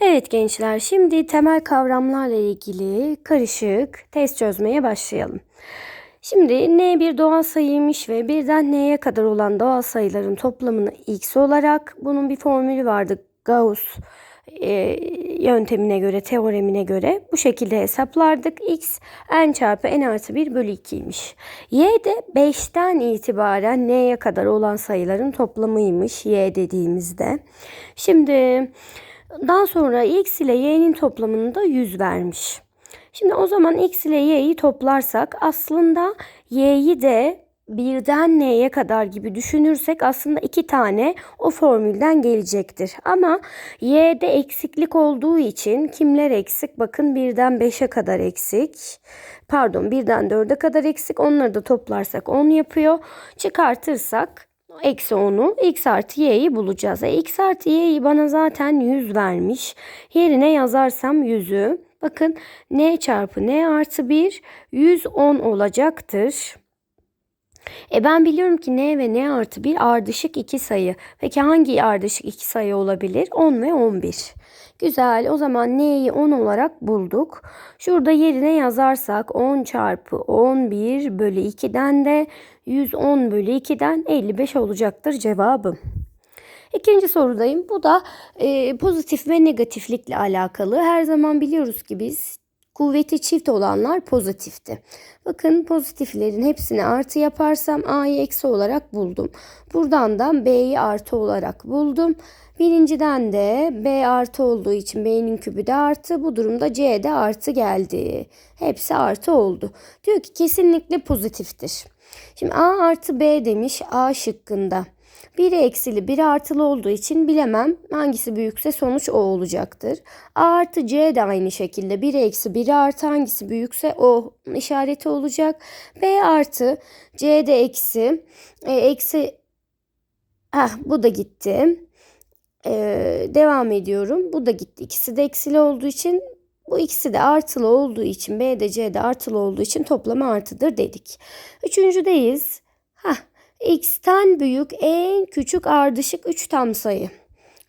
Evet gençler, şimdi temel kavramlarla ilgili karışık test çözmeye başlayalım. Şimdi n bir doğal sayıymış ve birden n'ye kadar olan doğal sayıların toplamını x olarak bunun bir formülü vardı Gauss e, yöntemine göre, teoremine göre bu şekilde hesaplardık. x n çarpı n artı 1 bölü 2'ymiş. y de 5'ten itibaren n'ye kadar olan sayıların toplamıymış y dediğimizde. Şimdi daha sonra x ile y'nin toplamını da 100 vermiş. Şimdi o zaman x ile y'yi toplarsak aslında y'yi de birden n'ye kadar gibi düşünürsek aslında iki tane o formülden gelecektir. Ama y'de eksiklik olduğu için kimler eksik? Bakın birden 5'e kadar eksik. Pardon birden 4'e kadar eksik. Onları da toplarsak 10 yapıyor. Çıkartırsak eksi 10'u x artı y'yi bulacağız. E, x artı y'yi bana zaten 100 vermiş. Yerine yazarsam 100'ü bakın n çarpı n artı 1 110 olacaktır. E ben biliyorum ki n ve n artı 1 ardışık iki sayı. Peki hangi ardışık iki sayı olabilir? 10 ve 11. Güzel o zaman n'yi 10 olarak bulduk. Şurada yerine yazarsak 10 çarpı 11 bölü 2'den de 110 bölü 2'den 55 olacaktır cevabım. İkinci sorudayım. Bu da e, pozitif ve negatiflikle alakalı. Her zaman biliyoruz ki biz kuvveti çift olanlar pozitifti. Bakın pozitiflerin hepsini artı yaparsam a'yı eksi olarak buldum. Buradan da b'yi artı olarak buldum. Birinciden de b artı olduğu için b'nin kübü de artı. Bu durumda c de artı geldi. Hepsi artı oldu. Diyor ki kesinlikle pozitiftir. Şimdi a artı b demiş a şıkkında. Biri eksili biri artılı olduğu için bilemem hangisi büyükse sonuç o olacaktır. A artı C de aynı şekilde biri eksi biri artı hangisi büyükse o işareti olacak. B artı C de eksi e, eksi Heh, bu da gitti. Ee, devam ediyorum. Bu da gitti. İkisi de eksili olduğu için bu ikisi de artılı olduğu için B de C de artılı olduğu için toplamı artıdır dedik. Üçüncüdeyiz. Heh, x'ten büyük en küçük ardışık 3 tam sayı.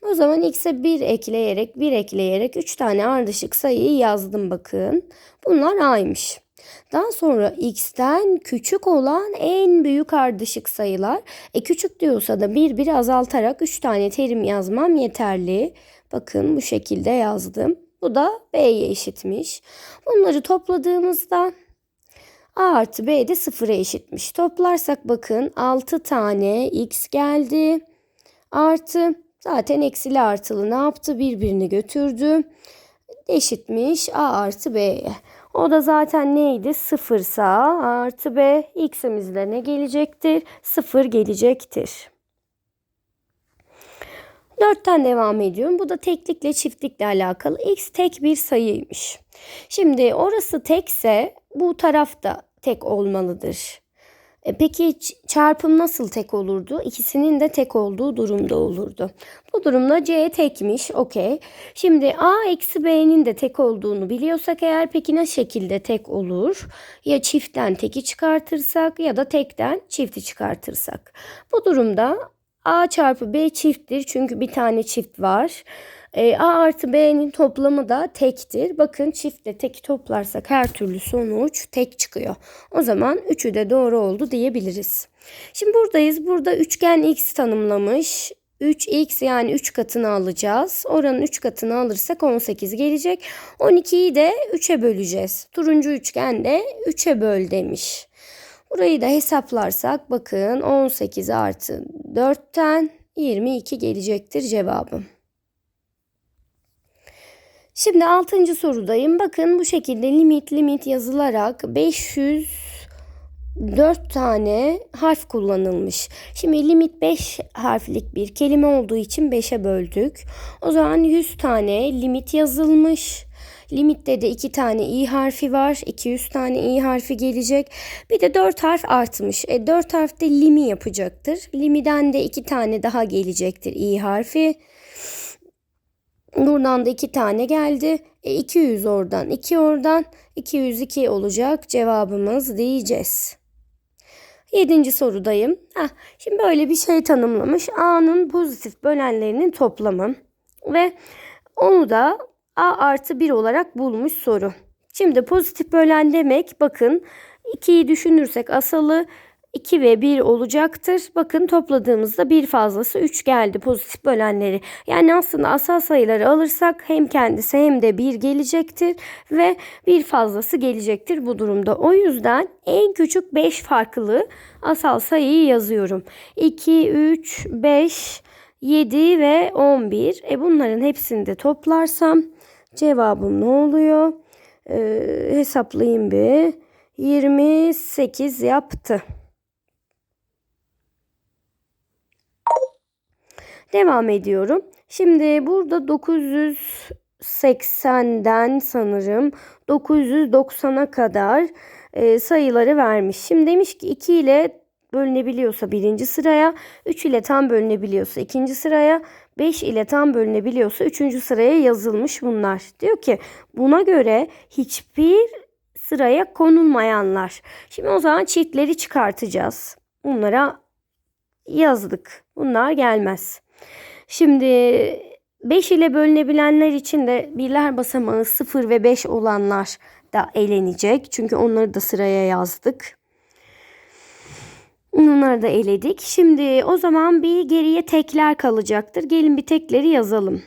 O zaman x'e 1 ekleyerek 1 ekleyerek 3 tane ardışık sayıyı yazdım bakın. Bunlar a'ymış. Daha sonra x'ten küçük olan en büyük ardışık sayılar. E küçük diyorsa da bir bir azaltarak 3 tane terim yazmam yeterli. Bakın bu şekilde yazdım. Bu da b'ye eşitmiş. Bunları topladığımızda A artı B de sıfıra eşitmiş. Toplarsak bakın 6 tane x geldi. Artı zaten eksili artılı ne yaptı? Birbirini götürdü. Eşitmiş A artı B'ye. O da zaten neydi? Sıfırsa artı B x'imizde ne gelecektir? Sıfır gelecektir. Dörtten devam ediyorum. Bu da teklikle çiftlikle alakalı. X tek bir sayıymış. Şimdi orası tekse bu tarafta tek olmalıdır. E peki çarpım nasıl tek olurdu? İkisinin de tek olduğu durumda olurdu. Bu durumda C tekmiş. Okey. Şimdi A eksi B'nin de tek olduğunu biliyorsak eğer peki ne şekilde tek olur? Ya çiftten teki çıkartırsak ya da tekten çifti çıkartırsak. Bu durumda A çarpı B çifttir çünkü bir tane çift var. E, A artı B'nin toplamı da tektir. Bakın çiftle tek toplarsak her türlü sonuç tek çıkıyor. O zaman üçü de doğru oldu diyebiliriz. Şimdi buradayız. Burada üçgen x tanımlamış. 3x yani 3 katını alacağız. Oranın 3 katını alırsak 18 gelecek. 12'yi de 3'e böleceğiz. Turuncu üçgen de 3'e böl demiş. Burayı da hesaplarsak bakın 18 artı 4'ten 22 gelecektir cevabım. Şimdi 6. sorudayım. Bakın bu şekilde limit limit yazılarak 504 tane harf kullanılmış. Şimdi limit 5 harflik bir kelime olduğu için 5'e böldük. O zaman 100 tane limit yazılmış. Limitte de 2 tane i harfi var. 200 tane i harfi gelecek. Bir de 4 harf artmış. E 4 harf de limi yapacaktır. Limiden de 2 tane daha gelecektir i harfi. Buradan da 2 tane geldi. E 200 oradan 2 oradan 202 olacak cevabımız diyeceğiz. Yedinci sorudayım. Heh, şimdi böyle bir şey tanımlamış. A'nın pozitif bölenlerinin toplamı ve Onu da A artı 1 olarak bulmuş soru. Şimdi pozitif bölen demek bakın 2'yi düşünürsek asalı 2 ve 1 olacaktır. Bakın topladığımızda bir fazlası 3 geldi pozitif bölenleri. Yani aslında asal sayıları alırsak hem kendisi hem de 1 gelecektir ve bir fazlası gelecektir bu durumda. O yüzden en küçük 5 farklı asal sayıyı yazıyorum. 2, 3, 5, 7 ve 11. E bunların hepsini de toplarsam cevabım ne oluyor? Ee, hesaplayayım bir. 28 yaptı. Devam ediyorum. Şimdi burada 980'den sanırım 990'a kadar e, sayıları vermiş. Şimdi demiş ki 2 ile bölünebiliyorsa birinci sıraya, 3 ile tam bölünebiliyorsa ikinci sıraya, 5 ile tam bölünebiliyorsa üçüncü sıraya yazılmış bunlar. Diyor ki buna göre hiçbir sıraya konulmayanlar. Şimdi o zaman çiftleri çıkartacağız. Bunlara yazdık. Bunlar gelmez. Şimdi 5 ile bölünebilenler için de birler basamağı 0 ve 5 olanlar da elenecek. Çünkü onları da sıraya yazdık. Onları da eledik. Şimdi o zaman bir geriye tekler kalacaktır. Gelin bir tekleri yazalım.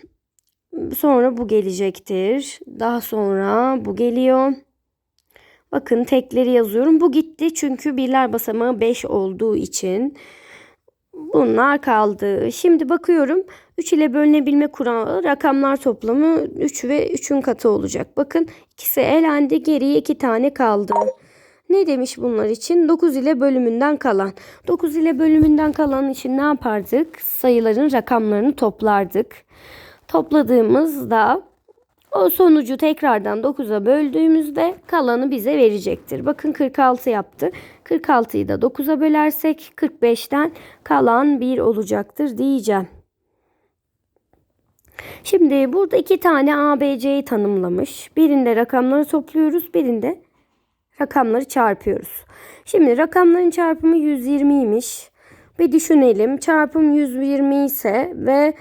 Sonra bu gelecektir. Daha sonra bu geliyor. Bakın tekleri yazıyorum. Bu gitti çünkü birler basamağı 5 olduğu için. Bunlar kaldı. Şimdi bakıyorum 3 ile bölünebilme kuralı rakamlar toplamı 3 ve 3'ün katı olacak. Bakın ikisi elendi geriye 2 tane kaldı. Ne demiş bunlar için? 9 ile bölümünden kalan. 9 ile bölümünden kalan için ne yapardık? Sayıların rakamlarını toplardık. Topladığımızda o sonucu tekrardan 9'a böldüğümüzde kalanı bize verecektir. Bakın 46 yaptı. 46'yı da 9'a bölersek 45'ten kalan 1 olacaktır diyeceğim. Şimdi burada iki tane ABC'yi tanımlamış. Birinde rakamları topluyoruz, birinde rakamları çarpıyoruz. Şimdi rakamların çarpımı 120'ymiş. Bir düşünelim. Çarpım 120 ise ve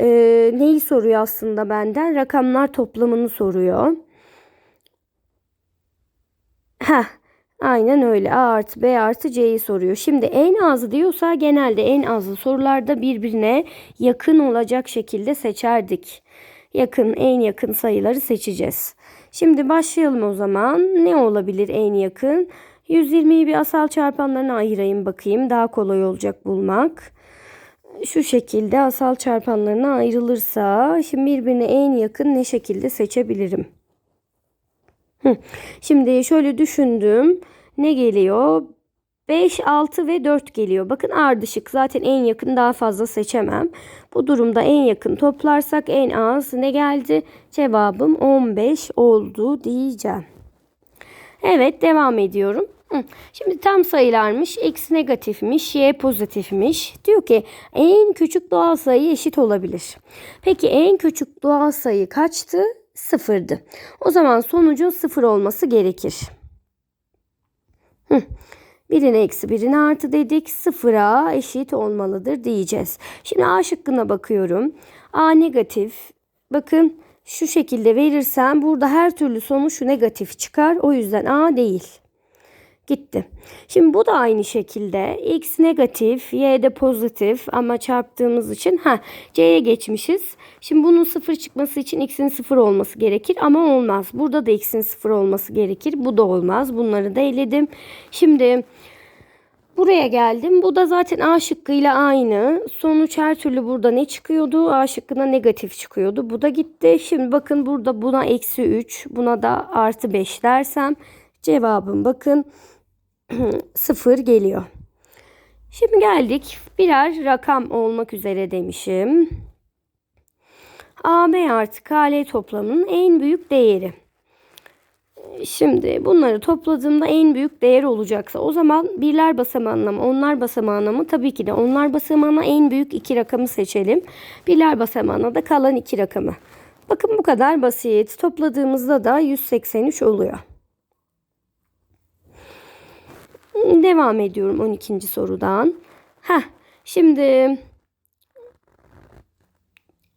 e, neyi soruyor aslında benden? Rakamlar toplamını soruyor. Heh, aynen öyle. A artı B artı C'yi soruyor. Şimdi en azı diyorsa genelde en azı sorularda birbirine yakın olacak şekilde seçerdik. Yakın, en yakın sayıları seçeceğiz. Şimdi başlayalım o zaman. Ne olabilir en yakın? 120'yi bir asal çarpanlarına ayırayım bakayım. Daha kolay olacak bulmak. Şu şekilde asal çarpanlarına ayrılırsa şimdi birbirine en yakın ne şekilde seçebilirim? Şimdi şöyle düşündüm. Ne geliyor? 5, 6 ve 4 geliyor. Bakın ardışık zaten en yakın daha fazla seçemem. Bu durumda en yakın toplarsak en az ne geldi? Cevabım 15 oldu diyeceğim. Evet devam ediyorum. Şimdi tam sayılarmış. X negatifmiş, Y pozitifmiş. Diyor ki en küçük doğal sayı eşit olabilir. Peki en küçük doğal sayı kaçtı? Sıfırdı. O zaman sonucun sıfır olması gerekir. Hı. Birine eksi birine artı dedik. Sıfıra eşit olmalıdır diyeceğiz. Şimdi A şıkkına bakıyorum. A negatif. Bakın şu şekilde verirsem burada her türlü sonuç negatif çıkar. O yüzden A değil. Gitti. Şimdi bu da aynı şekilde x negatif, y de pozitif ama çarptığımız için ha c'ye geçmişiz. Şimdi bunun sıfır çıkması için x'in sıfır olması gerekir ama olmaz. Burada da x'in sıfır olması gerekir. Bu da olmaz. Bunları da eledim. Şimdi buraya geldim. Bu da zaten A şıkkıyla aynı. Sonuç her türlü burada ne çıkıyordu? A şıkkına negatif çıkıyordu. Bu da gitti. Şimdi bakın burada buna eksi 3, buna da artı 5 dersem cevabım bakın 0 geliyor. Şimdi geldik birer rakam olmak üzere demişim. AB artı KL toplamının en büyük değeri. Şimdi bunları topladığımda en büyük değer olacaksa o zaman birler basamağına mı onlar basamağına mı tabii ki de onlar basamağına en büyük iki rakamı seçelim. Birler basamağına da kalan iki rakamı. Bakın bu kadar basit. Topladığımızda da 183 oluyor. Devam ediyorum 12. sorudan. Heh, şimdi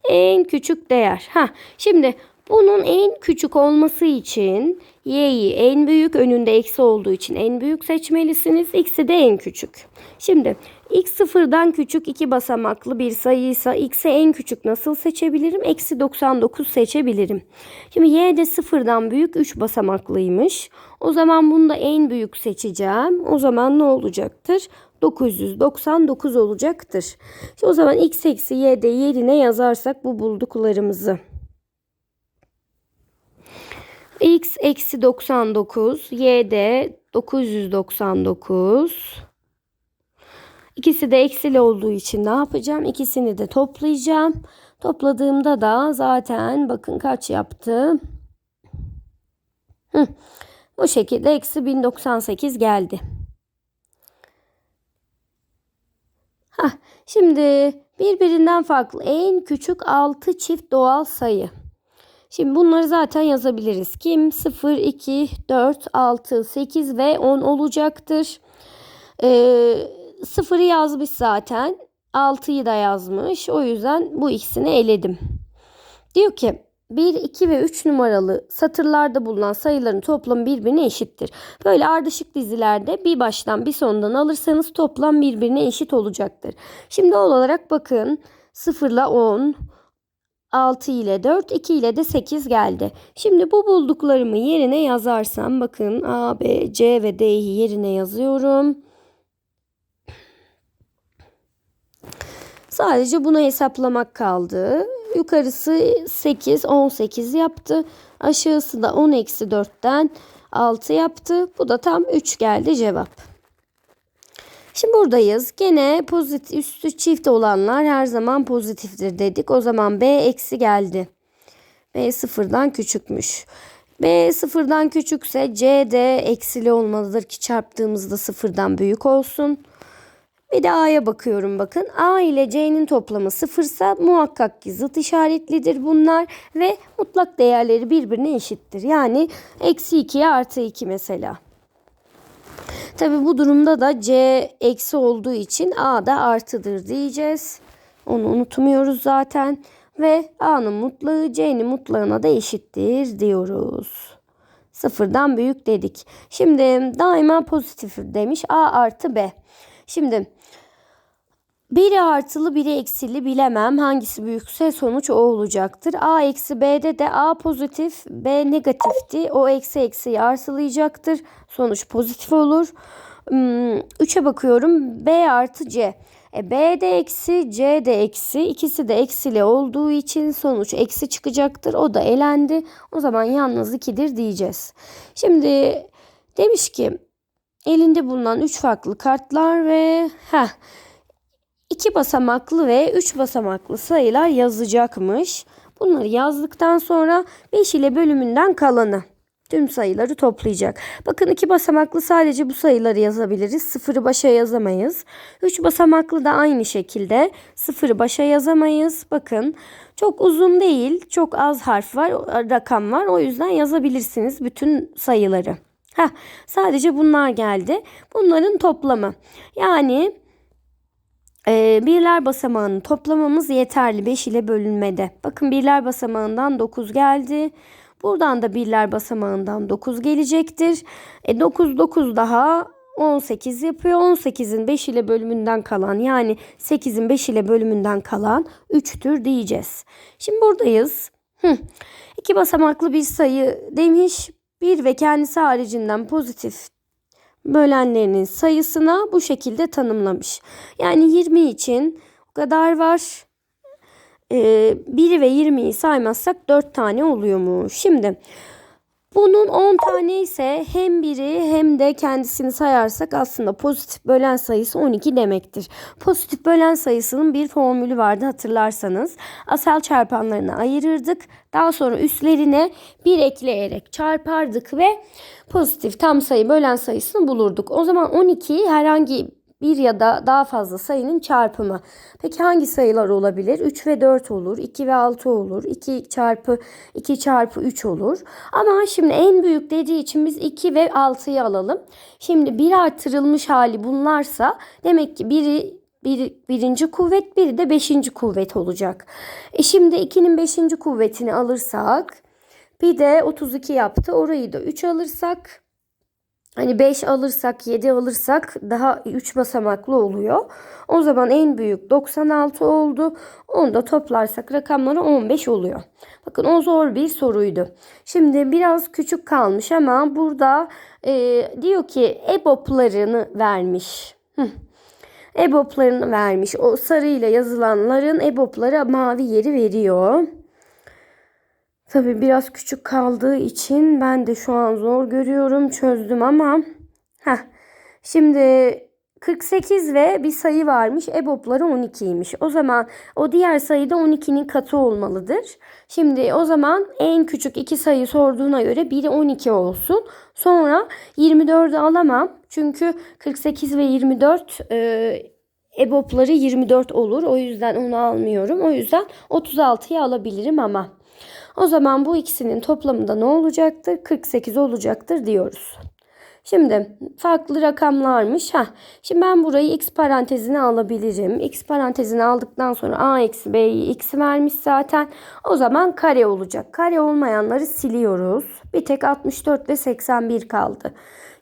En küçük değer. Ha, şimdi bunun en küçük olması için y'yi en büyük önünde eksi olduğu için en büyük seçmelisiniz. X'i de en küçük. Şimdi x sıfırdan küçük iki basamaklı bir sayıysa x'e en küçük nasıl seçebilirim? Eksi 99 seçebilirim. Şimdi y de sıfırdan büyük 3 basamaklıymış. O zaman bunu da en büyük seçeceğim. O zaman ne olacaktır? 999 olacaktır. Şimdi o zaman x eksi y de yerine yazarsak bu bulduklarımızı. x eksi 99, y de 999. İkisi de eksili olduğu için ne yapacağım? İkisini de toplayacağım. Topladığımda da zaten bakın kaç yaptı? Hı. Bu şekilde eksi 1098 geldi. Hah, şimdi birbirinden farklı en küçük 6 çift doğal sayı. Şimdi bunları zaten yazabiliriz. Kim? 0, 2, 4, 6, 8 ve 10 olacaktır. Ee, 0'ı yazmış zaten. 6'yı da yazmış. O yüzden bu ikisini eledim. Diyor ki 1, 2 ve 3 numaralı satırlarda bulunan sayıların toplamı birbirine eşittir. Böyle ardışık dizilerde bir baştan bir sondan alırsanız toplam birbirine eşit olacaktır. Şimdi ol olarak bakın 0 ile 10, 6 ile 4, 2 ile de 8 geldi. Şimdi bu bulduklarımı yerine yazarsam bakın A, B, C ve D'yi yerine yazıyorum. Sadece bunu hesaplamak kaldı. Yukarısı 8, 18 yaptı. Aşağısı da 10 eksi 4'ten 6 yaptı. Bu da tam 3 geldi cevap. Şimdi buradayız. Gene pozitif üstü çift olanlar her zaman pozitiftir dedik. O zaman B eksi geldi. B sıfırdan küçükmüş. B sıfırdan küçükse C de eksili olmalıdır ki çarptığımızda sıfırdan büyük olsun. Bir de A'ya bakıyorum bakın. A ile C'nin toplamı sıfırsa muhakkak ki zıt işaretlidir bunlar ve mutlak değerleri birbirine eşittir. Yani eksi 2'ye artı 2 mesela. Tabi bu durumda da C eksi olduğu için A da artıdır diyeceğiz. Onu unutmuyoruz zaten. Ve A'nın mutlağı C'nin mutlağına da eşittir diyoruz. Sıfırdan büyük dedik. Şimdi daima pozitif demiş A artı B. Şimdi biri artılı biri eksili bilemem. Hangisi büyükse sonuç o olacaktır. A eksi B'de de A pozitif B negatifti. O eksi eksiyi artılayacaktır. Sonuç pozitif olur. 3'e hmm, bakıyorum. B artı C. E, B de eksi, C de eksi. İkisi de eksili olduğu için sonuç eksi çıkacaktır. O da elendi. O zaman yalnız 2'dir diyeceğiz. Şimdi demiş ki elinde bulunan 3 farklı kartlar ve heh, 2 basamaklı ve 3 basamaklı sayılar yazacakmış. Bunları yazdıktan sonra 5 ile bölümünden kalanı tüm sayıları toplayacak. Bakın iki basamaklı sadece bu sayıları yazabiliriz. Sıfırı başa yazamayız. Üç basamaklı da aynı şekilde sıfırı başa yazamayız. Bakın çok uzun değil. Çok az harf var, rakam var. O yüzden yazabilirsiniz bütün sayıları. Heh, sadece bunlar geldi. Bunların toplamı. Yani e, birler basamağını toplamamız yeterli 5 ile bölünmede. Bakın birler basamağından 9 geldi. Buradan da birler basamağından 9 gelecektir. E 9 9 daha 18 yapıyor. 18'in 5 ile bölümünden kalan yani 8'in 5 ile bölümünden kalan 3'tür diyeceğiz. Şimdi buradayız. Hı. İki basamaklı bir sayı demiş. Bir ve kendisi haricinden pozitif bölenlerinin sayısına bu şekilde tanımlamış. Yani 20 için o kadar var. Ee, 1 ve 20'yi saymazsak 4 tane oluyormuş. Şimdi bunun 10 tane ise hem biri hem de kendisini sayarsak aslında pozitif bölen sayısı 12 demektir. Pozitif bölen sayısının bir formülü vardı hatırlarsanız. Asal çarpanlarını ayırırdık. Daha sonra üstlerine 1 ekleyerek çarpardık ve pozitif tam sayı bölen sayısını bulurduk. O zaman 12 herhangi bir ya da daha fazla sayının çarpımı. Peki hangi sayılar olabilir? 3 ve 4 olur, 2 ve 6 olur, 2 çarpı 2 çarpı 3 olur. Ama şimdi en büyük dediği için biz 2 ve 6'yı alalım. Şimdi bir artırılmış hali bunlarsa demek ki biri bir, birinci kuvvet, biri de beşinci kuvvet olacak. E şimdi 2'nin beşinci kuvvetini alırsak bir de 32 yaptı. Orayı da 3 alırsak hani 5 alırsak 7 alırsak daha 3 basamaklı oluyor. O zaman en büyük 96 oldu. Onu da toplarsak rakamları 15 oluyor. Bakın o zor bir soruydu. Şimdi biraz küçük kalmış ama burada e, diyor ki EBOB'larını vermiş. Hı. EBOB'larını vermiş. O sarıyla yazılanların EBOB'ları mavi yeri veriyor. Tabii biraz küçük kaldığı için ben de şu an zor görüyorum. Çözdüm ama heh. Şimdi 48 ve bir sayı varmış. EBOB'ları 12'ymiş. O zaman o diğer sayı da 12'nin katı olmalıdır. Şimdi o zaman en küçük iki sayı sorduğuna göre biri 12 olsun. Sonra 24'ü alamam. Çünkü 48 ve 24 e, EBOB'ları 24 olur. O yüzden onu almıyorum. O yüzden 36'yı alabilirim ama. O zaman bu ikisinin toplamında ne olacaktır? 48 olacaktır diyoruz. Şimdi farklı rakamlarmış. Heh. Şimdi ben burayı x parantezine alabilirim. x parantezine aldıktan sonra a eksi b'yi x vermiş zaten. O zaman kare olacak. Kare olmayanları siliyoruz. Bir tek 64 ve 81 kaldı.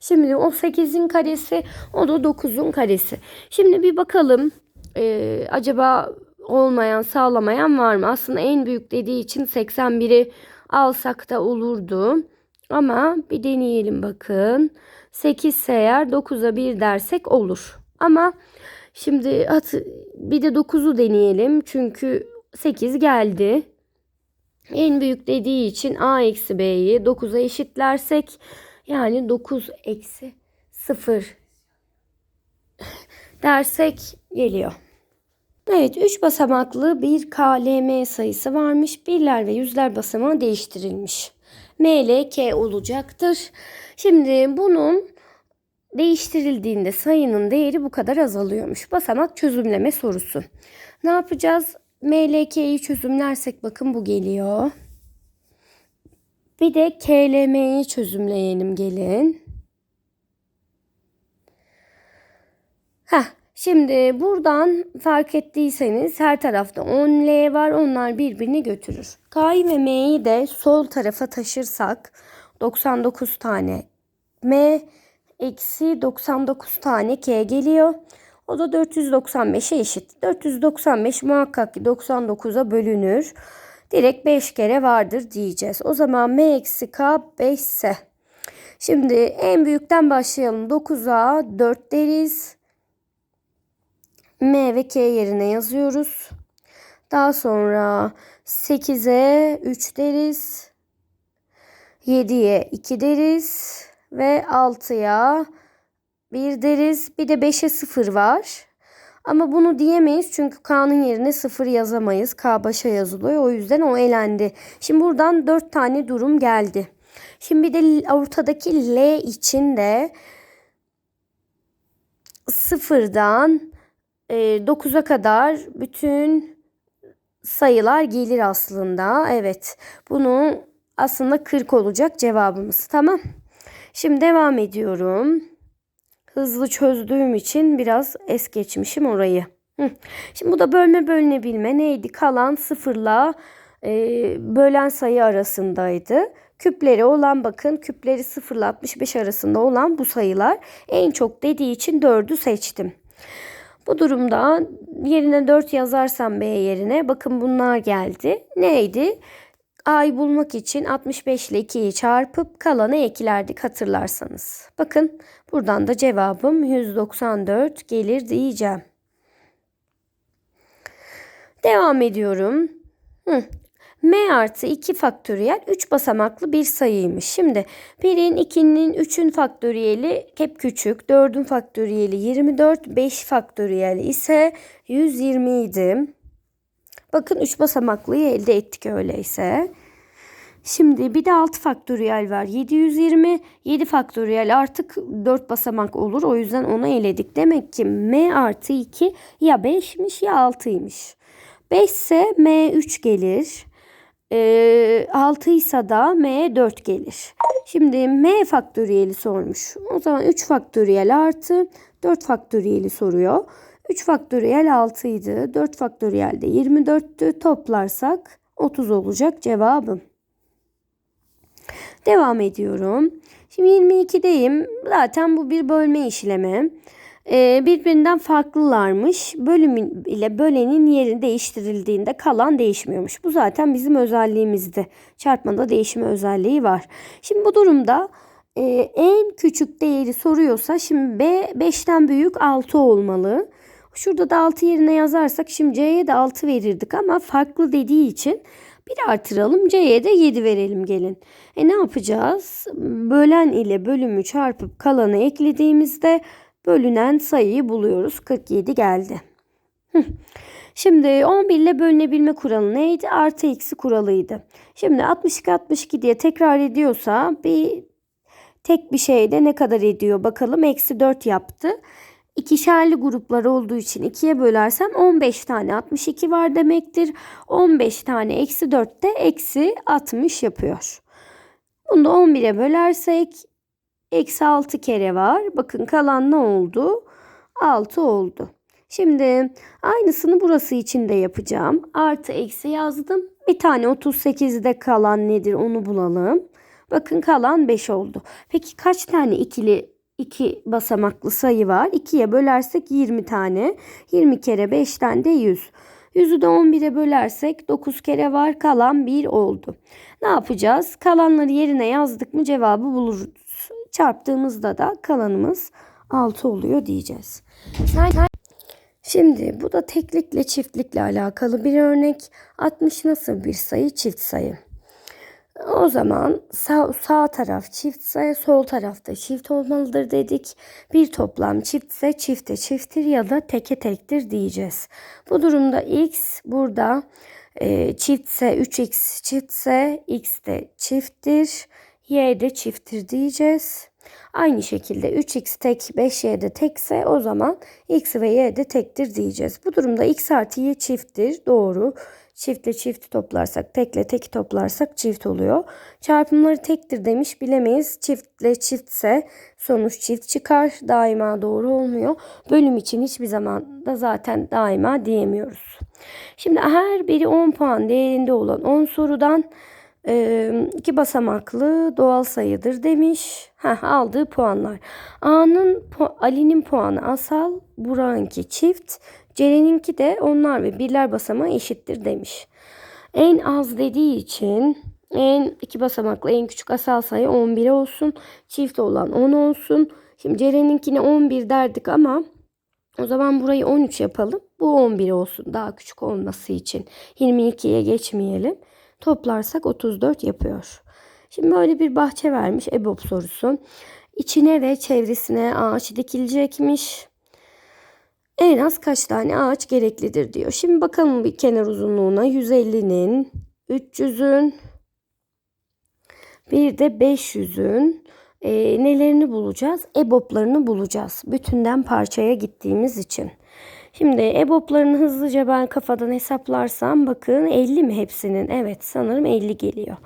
Şimdi o 8'in karesi o da 9'un karesi. Şimdi bir bakalım ee, acaba olmayan sağlamayan var mı? Aslında en büyük dediği için 81'i alsak da olurdu. Ama bir deneyelim bakın. 8 ise eğer 9'a 1 dersek olur. Ama şimdi at, bir de 9'u deneyelim. Çünkü 8 geldi. En büyük dediği için a eksi b'yi 9'a eşitlersek yani 9 eksi 0 dersek geliyor. Evet 3 basamaklı bir KLM sayısı varmış. Birler ve yüzler basamağı değiştirilmiş. MLK olacaktır. Şimdi bunun değiştirildiğinde sayının değeri bu kadar azalıyormuş. Basamak çözümleme sorusu. Ne yapacağız? MLK'yi çözümlersek bakın bu geliyor. Bir de KLM'yi çözümleyelim gelin. Heh, Şimdi buradan fark ettiyseniz her tarafta 10L var. Onlar birbirini götürür. K'yı ve M'yi de sol tarafa taşırsak 99 tane M eksi 99 tane K geliyor. O da 495'e eşit. 495 muhakkak ki 99'a bölünür. Direkt 5 kere vardır diyeceğiz. O zaman M eksi K 5 ise. Şimdi en büyükten başlayalım. 9'a 4 deriz. M ve K yerine yazıyoruz. Daha sonra 8'e 3 deriz. 7'ye 2 deriz. Ve 6'ya 1 deriz. Bir de 5'e 0 var. Ama bunu diyemeyiz çünkü K'nın yerine 0 yazamayız. K başa yazılıyor. O yüzden o elendi. Şimdi buradan 4 tane durum geldi. Şimdi bir de ortadaki L için de sıfırdan 9'a kadar bütün sayılar gelir aslında. Evet. Bunu aslında 40 olacak cevabımız. Tamam. Şimdi devam ediyorum. Hızlı çözdüğüm için biraz es geçmişim orayı. Şimdi bu da bölme bölünebilme neydi? Kalan sıfırla e, bölen sayı arasındaydı. Küpleri olan bakın küpleri 0 ile 65 arasında olan bu sayılar en çok dediği için 4'ü seçtim. Bu durumda yerine 4 yazarsam B yerine bakın bunlar geldi. Neydi? A'yı bulmak için 65 ile 2'yi çarpıp kalanı eklerdik hatırlarsanız. Bakın buradan da cevabım 194 gelir diyeceğim. Devam ediyorum. Hı. M artı 2 faktöriyel 3 basamaklı bir sayıymış. Şimdi 1'in, 2'nin, 3'ün faktöriyeli hep küçük. 4'ün faktöriyeli 24, 5 faktöriyel ise 120 idi. Bakın 3 basamaklıyı elde ettik öyleyse. Şimdi bir de 6 faktöriyel var. 720. 7 faktöriyel artık 4 basamak olur. O yüzden onu eledik. Demek ki M artı 2 ya 5'miş ya 6'ymış. 5 ise M 3 gelir. E, 6 ise da M 4 gelir. Şimdi M faktöriyeli sormuş. O zaman 3 faktöriyel artı 4 faktöriyeli soruyor. 3 faktöriyel 6 idi. 4 faktöriyel de 24'tü. Toplarsak 30 olacak cevabım. Devam ediyorum. Şimdi 22'deyim. Zaten bu bir bölme işlemi. Ee, birbirinden farklılarmış. Bölüm ile bölenin yeri değiştirildiğinde kalan değişmiyormuş. Bu zaten bizim özelliğimizdi. Çarpmada değişme özelliği var. Şimdi bu durumda e, en küçük değeri soruyorsa şimdi B 5'ten büyük 6 olmalı. Şurada da 6 yerine yazarsak şimdi C'ye de 6 verirdik ama farklı dediği için bir artıralım. C'ye de 7 verelim gelin. E ne yapacağız? Bölen ile bölümü çarpıp kalanı eklediğimizde bölünen sayıyı buluyoruz. 47 geldi. Şimdi 11 ile bölünebilme kuralı neydi? Artı eksi kuralıydı. Şimdi 62 62 diye tekrar ediyorsa bir tek bir şeyde ne kadar ediyor bakalım. Eksi 4 yaptı. İkişerli gruplar olduğu için ikiye bölersem 15 tane 62 var demektir. 15 tane eksi 4 de eksi 60 yapıyor. Bunu da 11'e bölersek eksi 6 kere var. Bakın kalan ne oldu? 6 oldu. Şimdi aynısını burası için de yapacağım. Artı eksi yazdım. Bir tane 38'de kalan nedir onu bulalım. Bakın kalan 5 oldu. Peki kaç tane ikili iki basamaklı sayı var? 2'ye bölersek 20 tane. 20 kere 5'ten de 100. 100'ü de 11'e bölersek 9 kere var kalan 1 oldu. Ne yapacağız? Kalanları yerine yazdık mı cevabı buluruz. Çarptığımızda da kalanımız 6 oluyor diyeceğiz. Şimdi bu da teklikle çiftlikle alakalı bir örnek. 60 nasıl bir sayı? Çift sayı. O zaman sağ, sağ taraf çiftse sol tarafta çift olmalıdır dedik. Bir toplam çiftse çifte çifttir ya da teke tektir diyeceğiz. Bu durumda x burada e, çiftse 3x çiftse x de çifttir. y de çifttir diyeceğiz. Aynı şekilde 3x tek 5y de tekse o zaman x ve y de tektir diyeceğiz. Bu durumda x artı y çifttir. Doğru. Çiftle çift toplarsak, tekle tek toplarsak çift oluyor. Çarpımları tektir demiş bilemeyiz. Çiftle çiftse sonuç çift çıkar. Daima doğru olmuyor. Bölüm için hiçbir zaman da zaten daima diyemiyoruz. Şimdi her biri 10 puan değerinde olan 10 sorudan iki basamaklı doğal sayıdır demiş. Heh, aldığı puanlar. A'nın Ali'nin puanı asal, Burak'ınki çift, Ceren'inki de onlar ve birler basamağı eşittir demiş. En az dediği için en iki basamaklı en küçük asal sayı 11 olsun. Çift olan 10 olsun. Şimdi Ceren'inkine 11 derdik ama o zaman burayı 13 yapalım. Bu 11 olsun daha küçük olması için. 22'ye geçmeyelim. Toplarsak 34 yapıyor. Şimdi böyle bir bahçe vermiş EBOB sorusu. İçine ve çevresine ağaç dikilecekmiş. En az kaç tane ağaç gereklidir diyor. Şimdi bakalım bir kenar uzunluğuna 150'nin, 300'ün, bir de 500'ün e, nelerini bulacağız? EBOB'larını bulacağız. Bütünden parçaya gittiğimiz için. Şimdi EBOB'larını hızlıca ben kafadan hesaplarsam bakın 50 mi hepsinin? Evet sanırım 50 geliyor.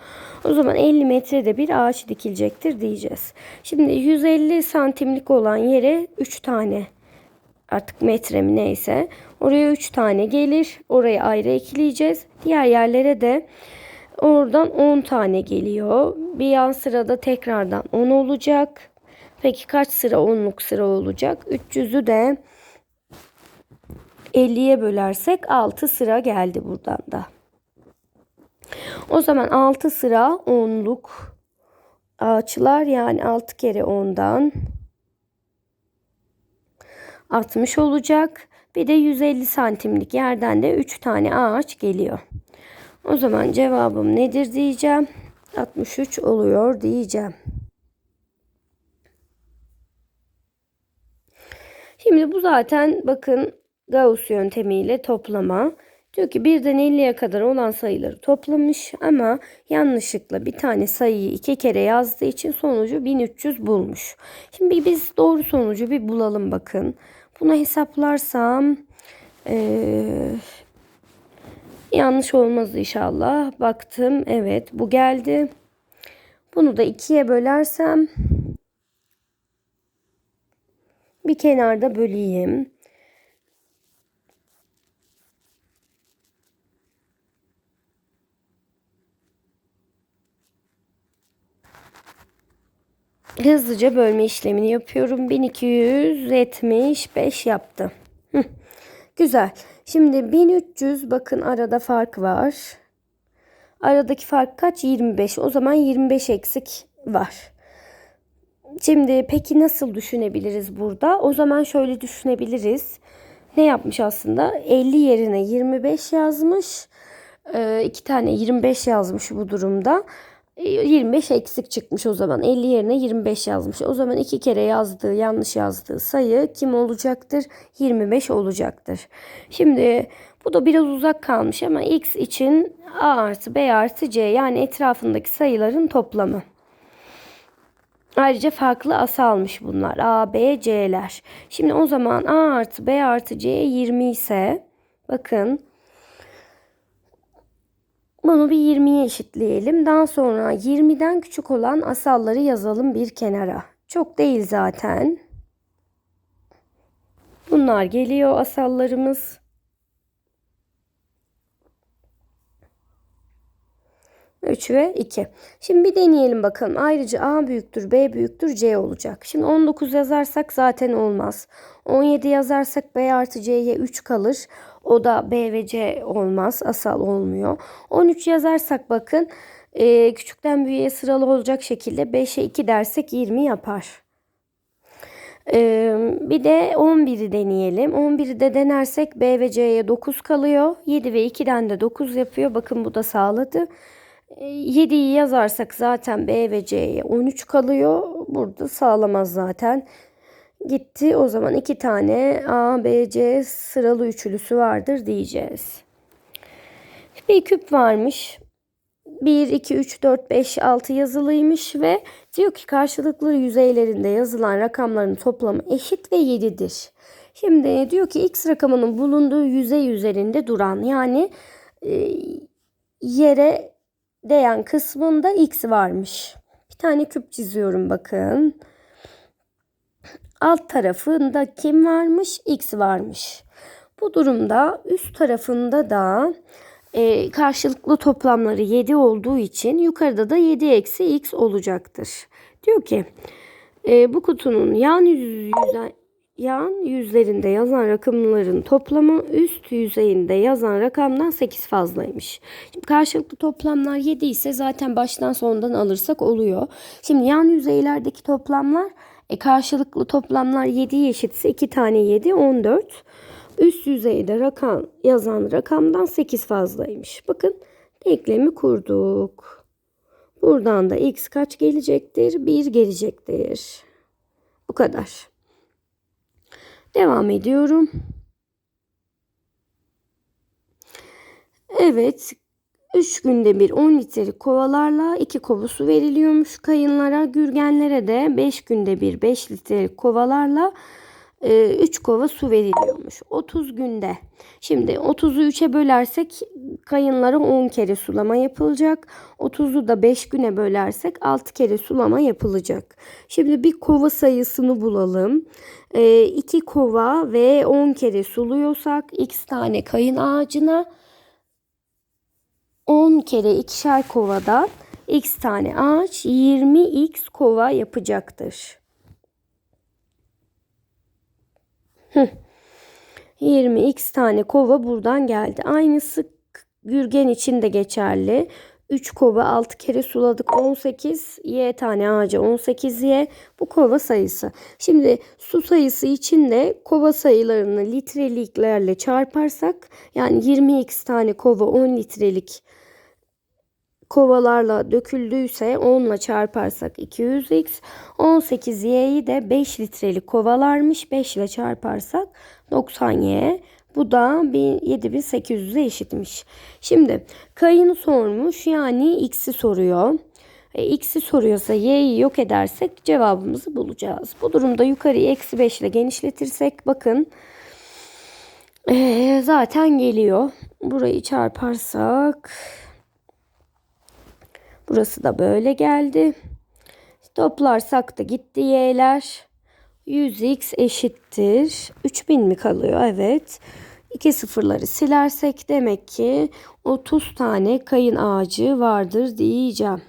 O zaman 50 metrede bir ağaç dikilecektir diyeceğiz. Şimdi 150 santimlik olan yere 3 tane artık metre mi neyse oraya 3 tane gelir. Oraya ayrı ekleyeceğiz. Diğer yerlere de oradan 10 tane geliyor. Bir yan sırada tekrardan 10 olacak. Peki kaç sıra 10'luk sıra olacak? 300'ü de 50'ye bölersek 6 sıra geldi buradan da. O zaman 6 sıra 10'luk ağaçlar yani 6 kere 10'dan 60 olacak. Bir de 150 santimlik yerden de 3 tane ağaç geliyor. O zaman cevabım nedir diyeceğim. 63 oluyor diyeceğim. Şimdi bu zaten bakın Gauss yöntemiyle toplama. Diyor ki birden 50'ye kadar olan sayıları toplamış ama yanlışlıkla bir tane sayıyı iki kere yazdığı için sonucu 1300 bulmuş. Şimdi biz doğru sonucu bir bulalım bakın. Bunu hesaplarsam ee, yanlış olmaz inşallah. Baktım evet bu geldi. Bunu da ikiye bölersem bir kenarda böleyim. Hızlıca bölme işlemini yapıyorum. 1275 yaptı. Güzel. Şimdi 1300 bakın arada fark var. Aradaki fark kaç? 25. O zaman 25 eksik var. Şimdi peki nasıl düşünebiliriz burada? O zaman şöyle düşünebiliriz. Ne yapmış aslında? 50 yerine 25 yazmış. Ee, tane 25 yazmış bu durumda. 25 eksik çıkmış o zaman. 50 yerine 25 yazmış. O zaman iki kere yazdığı, yanlış yazdığı sayı kim olacaktır? 25 olacaktır. Şimdi bu da biraz uzak kalmış ama x için a artı b artı c yani etrafındaki sayıların toplamı. Ayrıca farklı asa almış bunlar. A, B, C'ler. Şimdi o zaman A artı B artı C 20 ise bakın bunu bir 20'ye eşitleyelim. Daha sonra 20'den küçük olan asalları yazalım bir kenara. Çok değil zaten. Bunlar geliyor asallarımız. 3 ve 2. Şimdi bir deneyelim bakalım. Ayrıca A büyüktür, B büyüktür, C olacak. Şimdi 19 yazarsak zaten olmaz. 17 yazarsak B artı C'ye 3 kalır. O da B ve C olmaz. Asal olmuyor. 13 yazarsak bakın e, küçükten büyüğe sıralı olacak şekilde 5'e 2 dersek 20 yapar. Ee, bir de 11'i deneyelim. 11'i de denersek B ve C'ye 9 kalıyor. 7 ve 2'den de 9 yapıyor. Bakın bu da sağladı. 7'yi yazarsak zaten B ve C'ye 13 kalıyor. Burada sağlamaz zaten. Gitti. O zaman iki tane A, B, C sıralı üçlüsü vardır diyeceğiz. Bir küp varmış. 1, 2, 3, 4, 5, 6 yazılıymış ve diyor ki karşılıklı yüzeylerinde yazılan rakamların toplamı eşit ve 7'dir. Şimdi diyor ki x rakamının bulunduğu yüzey üzerinde duran yani e, yere değen kısmında x varmış. Bir tane küp çiziyorum bakın. Alt tarafında kim varmış? X varmış. Bu durumda üst tarafında da e, karşılıklı toplamları 7 olduğu için yukarıda da 7 eksi x olacaktır. Diyor ki e, bu kutunun yan yüzden yan yüzlerinde yazan rakamların toplamı üst yüzeyinde yazan rakamdan 8 fazlaymış. Şimdi karşılıklı toplamlar 7 ise zaten baştan sondan alırsak oluyor. Şimdi yan yüzeylerdeki toplamlar e, karşılıklı toplamlar 7 eşitse 2 tane 7 14. Üst yüzeyde rakam yazan rakamdan 8 fazlaymış. Bakın denklemi kurduk. Buradan da x kaç gelecektir? 1 gelecektir. Bu kadar. Devam ediyorum. Evet. 3 günde bir 10 litrelik kovalarla 2 kova su veriliyormuş kayınlara. Gürgenlere de 5 günde bir 5 litrelik kovalarla 3 e, kova su veriliyormuş. 30 günde. Şimdi 30'u 3'e bölersek kayınlara 10 kere sulama yapılacak. 30'u da 5 güne bölersek 6 kere sulama yapılacak. Şimdi bir kova sayısını bulalım. 2 e, kova ve 10 kere suluyorsak x tane kayın ağacına 10 kere ikişer kovadan x tane ağaç 20x kova yapacaktır. 20x tane kova buradan geldi. Aynısı gürgen için de geçerli. 3 kova 6 kere suladık 18 y tane ağaca 18 y bu kova sayısı. Şimdi su sayısı için de kova sayılarını litreliklerle çarparsak yani 20x tane kova 10 litrelik kovalarla döküldüyse 10 ile çarparsak 200x. 18y'yi de 5 litrelik kovalarmış. 5 ile çarparsak 90y. Bu da 7800'e eşitmiş. Şimdi kayını sormuş yani x'i soruyor. E, x'i soruyorsa y'yi yok edersek cevabımızı bulacağız. Bu durumda yukarıyı eksi 5 ile genişletirsek bakın e, zaten geliyor. Burayı çarparsak Burası da böyle geldi. Toplarsak da gitti y'ler. 100x eşittir. 3000 mi kalıyor? Evet. İki sıfırları silersek demek ki 30 tane kayın ağacı vardır diyeceğim.